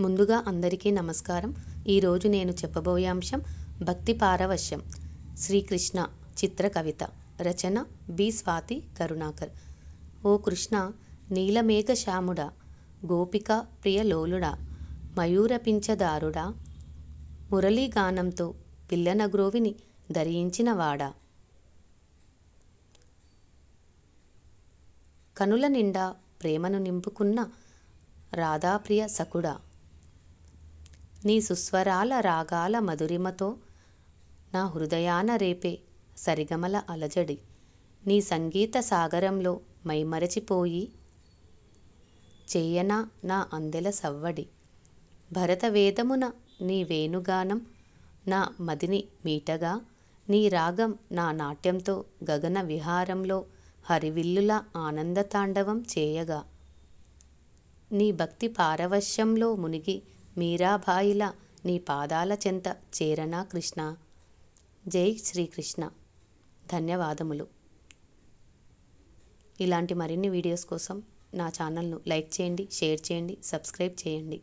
ముందుగా అందరికీ నమస్కారం. ఈరోజు నేను చెప్పబోయే అంశం భక్తి పారవశ్యం. శ్రీకృష్ణ చిత్ర కవిత. రచన బి. స్వాతి కరుణాకర్. ఓ కృష్ణ నీలమేఘ శ్యాముడా గోపిక ప్రియలోలుడా మయూరపించదారుడా మురళీగానంతో పిల్లనగ్రోవిని ధరించినవాడా కనుల నిండా ప్రేమను నింపుకున్న రాధాప్రియ సకుడా నీ సుస్వరాల రాగాల మధురిమతో నా హృదయాన రేపే సరిగమల అలజడి. నీ సంగీత సాగరంలో మైమరచిపోయి చేయనా నా అందెల సవ్వడి. భరతవేదమున నీ వేణుగానం నా మదిని మీటగా నీ రాగం నా నాట్యంతో గగన విహారంలో హరివిల్లుల ఆనంద తాండవం చేయగా. నీ భక్తి పారవశ్యంలో మునిగి మీరాబాయిలా నీ పాదాల చెంత చేరనా కృష్ణ? జై శ్రీకృష్ణ. ధన్యవాదములు. ఇలాంటి మరిన్ని వీడియోస్ కోసం నా ఛానల్ను లైక్ చేయండి షేర్ చేయండి సబ్స్క్రైబ్ చేయండి.